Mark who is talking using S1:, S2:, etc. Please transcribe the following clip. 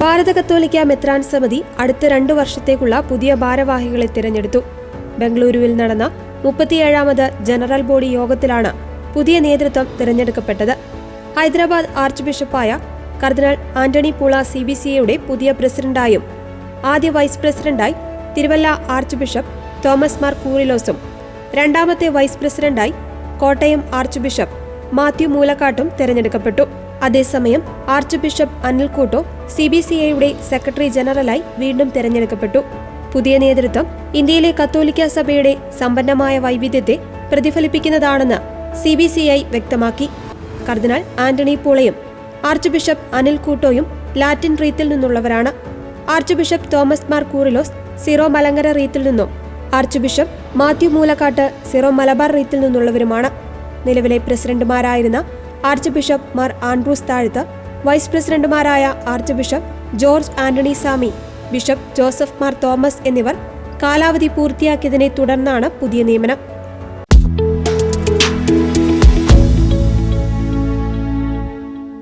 S1: ഭാരത കത്തോലിക്ക മെത്രാൻ സമിതി അടുത്ത രണ്ടു വർഷത്തേക്കുള്ള പുതിയ ഭാരവാഹികളെ തിരഞ്ഞെടുത്തു. ബംഗളൂരുവിൽ നടന്ന മുപ്പത്തിയേഴാമത് ജനറൽ ബോഡി യോഗത്തിലാണ് പുതിയ നേതൃത്വം തിരഞ്ഞെടുക്കപ്പെട്ടത്. Hyderabad arch ബിഷപ്പായ cardinal Antony Poola C B C എയുടെ പുതിയ പ്രസിഡന്റായും ആദ്യ വൈസ് പ്രസിഡന്റായി Thiruvalla arch bishop Thomas Mar കൂറിലോസും രണ്ടാമത്തെ വൈസ് പ്രസിഡന്റായി കോട്ടയം ആർച്ച് ബിഷപ്പ് മാത്യു മൂലക്കാട്ടും തെരഞ്ഞെടുക്കപ്പെട്ടു. അതേസമയം arch bishop Anil Couto C B C ഐയുടെ സെക്രട്ടറി ജനറലായി വീണ്ടും തെരഞ്ഞെടുക്കപ്പെട്ടു. പുതിയ നേതൃത്വം ഇന്ത്യയിലെ കത്തോലിക്ക സഭയുടെ സമ്പന്നമായ വൈവിധ്യത്തെ പ്രതിഫലിപ്പിക്കുന്നതാണെന്ന് സി ബി സി ഐ വ്യക്തമാക്കി. കർദിനാൾ ആന്റണി പൂളയും ആർച്ച് ബിഷപ്പ് അനിൽ കൂട്ടോയും ലാറ്റിൻ റീത്തിൽ നിന്നുള്ളവരാണ്. Arch bishop Thomas Mar Koorilos Syro Malankara റീത്തിൽ നിന്നും. Arch bishop Mathew Moolakkattu Syro Malabar റീത്തിൽ നിന്നുള്ളവരുമാണ്. നിലവിലെ പ്രസിഡന്റുമാരായിരുന്ന arch bishop Mar Andrews Thazhath vice പ്രസിഡന്റുമാരായ arch bishop George Antony Samy bishop Joseph Mar Thomas എന്നിവർ കാലാവധി പൂർത്തിയാക്കിയതിനെ തുടർന്നാണ് പുതിയ നിയമനം.